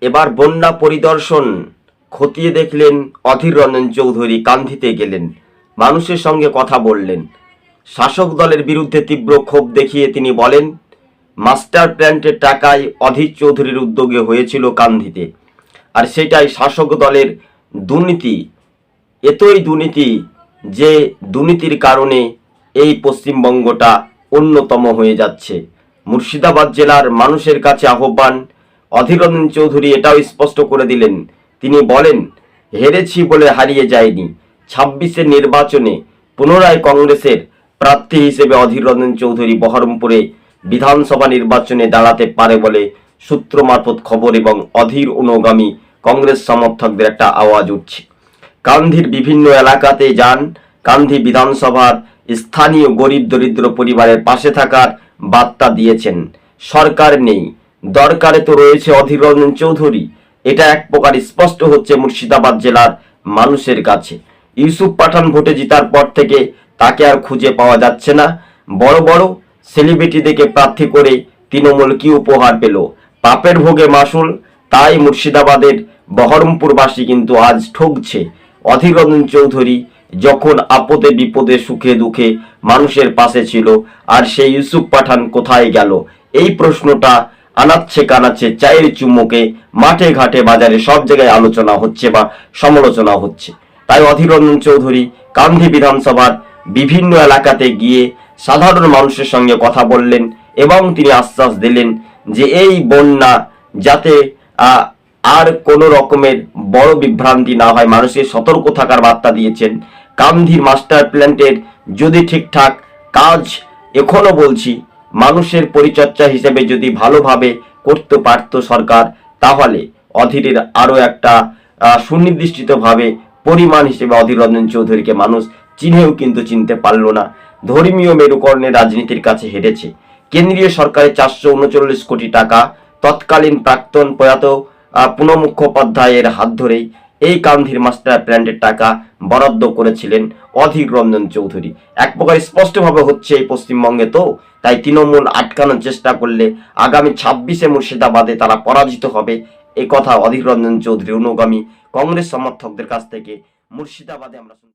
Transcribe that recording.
এবার বন্যা পরিদর্শন খতিয়ে দেখলেন অধীর রঞ্জন চৌধুরী কান্ধিতে গেলেন। মানুষের সঙ্গে কথা বললেন। শাসক দলের বিরুদ্ধে তীব্র ক্ষোভ দেখিয়ে তিনি বলেন, মাস্টার প্ল্যান্টের টাকায় অধীর চৌধুরীর উদ্যোগে হয়েছিল কান্ধিতে। আর সেটাই শাসক দলের দুর্নীতি। এতই দুর্নীতি যে দুর্নীতির কারণে এই পশ্চিমবঙ্গটা অন্যতম হয়ে যাচ্ছে। মুর্শিদাবাদ জেলার মানুষের কাছে আহ্বান অধীর রঞ্জন চৌধুরী এটাও স্পষ্ট করে দিলেন। তিনি বলেন, হেরেছি বলে হারিয়ে যায়নি ছাব্বিশের নির্বাচনে পুনরায় কংগ্রেসের প্রার্থী হিসেবে অধীর রঞ্জন চৌধুরী বহরমপুরে বিধানসভা নির্বাচনে দাঁড়াতে পারে বলে সূত্র মারফত খবর এবং অধীর অনুগামী কংগ্রেস সমর্থকদের একটা আওয়াজ উঠছে। কান্ধির বিভিন্ন এলাকাতে যান কান্ধি বিধানসভার স্থানীয় গরিব দরিদ্র পরিবারের পাশে থাকার বার্তা দিয়েছেন। সরকার নেই দরকারে তো রয়েছে অধীর রঞ্জন চৌধুরী। এটা এক প্রকার স্পষ্ট হচ্ছে মুর্শিদাবাদ জেলার মানুষের কাছে। ইউসুফ পাঠান ভোটে জিতার পর থেকে তাকে আর খুঁজে পাওয়া যাচ্ছে না। বড় বড় সেলিব্রিটিদেরকে প্রার্থী করে তৃণমূল কি উপহার পেল? পাপের ভোগে মাসুল তাই মুর্শিদাবাদের বহরমপুরবাসী কিন্তু আজ ঠকছে। অধীর রঞ্জন চৌধুরী যখন আপদে বিপদে সুখে দুঃখে মানুষের পাশে ছিল, আর সেই ইউসুফ পাঠান কোথায় গেল? এই প্রশ্নটা আনাচ্ছে কানাচ্ছে, চায়ের চুমুকে মাঠে ঘাটে, বাজারে সব জায়গায় আলোচনা হচ্ছে বা সমালোচনা হচ্ছে। তাই অধীর রঞ্জন চৌধুরী কান্ধি বিধানসভার বিভিন্ন এলাকাতে গিয়ে সাধারণ মানুষের সঙ্গে কথা বললেন এবং তিনি আশ্বাস দিলেন যে এই বন্যা যাতে আর কোনো রকমের বড় বিভ্রান্তি না হয় মানুষের সতর্ক থাকার বার্তা দিয়েছেন। কান্ধির মাস্টার প্ল্যান্টের যদি ঠিকঠাক কাজ এখনও বলছি মানুষের পরিচর্যা হিসেবে যদি ভালোভাবে করতে পারত সরকার তাহলে অধীরের আরও একটা সুনির্দিষ্টভাবে পরিমাণ হিসেবে অধীর রঞ্জন চৌধুরীকে মানুষ চিনেও কিন্তু চিনতে পারল না। ধর্মীয় মেরুকরণের রাজনীতির কাছে হেরেছে কেন্দ্রীয় সরকারের চারশো উনচল্লিশ কোটি টাকা তৎকালীন প্রাক্তন প্রয়াত আহ, পুনঃ মুখোপাধ্যায়ের হাত ধরেই এই কান্ধির মাস্টার প্ল্যান্টের টাকা বরাদ্দ করেছিলেন অধীর রঞ্জন চৌধুরী। এক প্রকার স্পষ্টভাবে হচ্ছে এই পশ্চিমবঙ্গে তো তাই তৃণমূল আটকানোর চেষ্টা করলে আগামী ছাব্বিশে মুর্শিদাবাদে তারা পরাজিত হবে একথা কথা অধীর রঞ্জন চৌধুরী, অনুগামী কংগ্রেস সমর্থকদের কাছ থেকে মুর্শিদাবাদে আমরা।